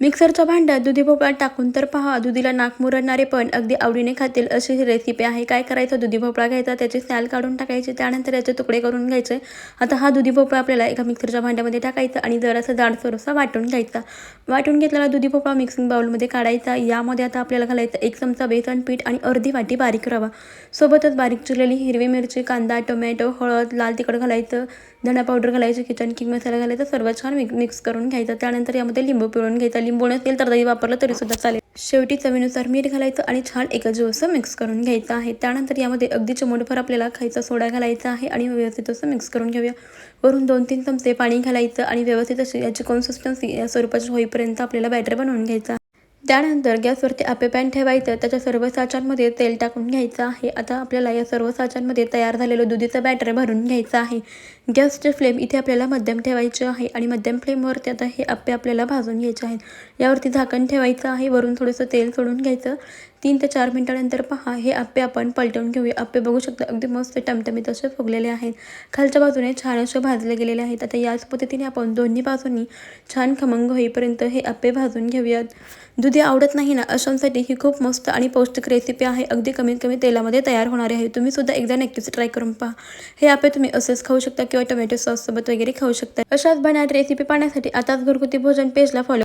मिक्सरच्या भांड्यात दुधी भोपळा टाकून तर पहा दुधीला नाक मुरडणारे पण अगदी आवडीने खातील अशी ही रेसिपी आहे. काय करायचं? दुधी भोपळा घ्यायचा त्याचे स्नॅल काढून टाकायचे त्यानंतर याचे तुकडे करून घ्यायचे. आता हा दुधी भोपळा आपल्याला एका मिक्सरच्या भांड्यामध्ये टाकायचा आणि जरासा जाडसर असा वाटून घ्यायचा. वाटून घेतलेला दुधी भोपळा मिक्सिंग बाउलमध्ये काढायचा. यामध्ये आता आपल्याला घालायचा एक चमचा बेसन पीठ आणि अर्धी वाटी बारीक रवा. सोबतच बारीक चिरलेली हिरवी मिरची कांदा टोमॅटो हळद लाल तिखट घालायचं. धणा पावडर घालायची किचन किंग मसाला घालायचा सर्व छान मिक मिक्स करून घ्यायचा. त्यानंतर यामध्ये लिंबू पिळून घ्यायचा. लिंबू नसेल तर दही वापरलं तरी सुद्धा चालेल. शेवटी चवीनुसार मीठ घालायचं आणि छान एकजीव असं मिक्स करून घ्यायचं आहे. त्यानंतर यामध्ये अगदी चिमूटभर आपल्याला खायचा सोडा घालायचा आहे आणि व्यवस्थित असं मिक्स करून घेऊया. वरून दोन तीन चमचे पाणी घालायचं आणि व्यवस्थित अशी याची कन्सिस्टन्सी या स्वरूपाची होईपर्यंत आपल्याला बॅटर बनवून घ्यायचा. त्यानंतर गॅसवरती आपे पॅन ठेवायचं त्याच्या सर्व साच्यांमध्ये तेल टाकून घ्यायचं आहे. आता आपल्याला या सर्व साच्यांमध्ये तयार झालेलं दुधीचं बॅटर भरून घ्यायचं आहे. गॅसचे फ्लेम इथे आपल्याला मध्यम ठेवायचे आहे आणि मध्यम फ्लेमवरती आता हे आप्पे आपल्याला भाजून घ्यायचे आहेत. यावरती झाकण ठेवायचं आहे. वरून थोडंसं तेल सोडून घ्यायचं. तीन ते चार मिनटानंतर पहा हे आप्पे आपण पलटवून घेऊया. आप्पे बघू शकता अगदी मस्त टमटमीत असे फुगलेले आहेत. खालच्या बाजूने छान असे भाजले गेलेले आहेत. आता याच पद्धतीने आपण दोन्ही बाजूंनी छान खमंग होईपर्यंत हे आप्पे भाजून घेऊयात. दुधी आवडत नाही ना अशांसाठी ही खूप मस्त आणि पौष्टिक रेसिपी आहे. अगदी कमीत कमी तेलामध्ये तयार होणारी आहे. तुम्ही सुद्धा एकदा नक्कीच ट्राय करून पहा. हे आप्पे तुम्ही असेच खाऊ शकता किंवा टोमॅटो सॉस सोबत वगैरे खाऊ शकता. अशाच बनाट रेसिपी पाहण्यासाठी आताच घरगुती भोजन पेजला फॉलो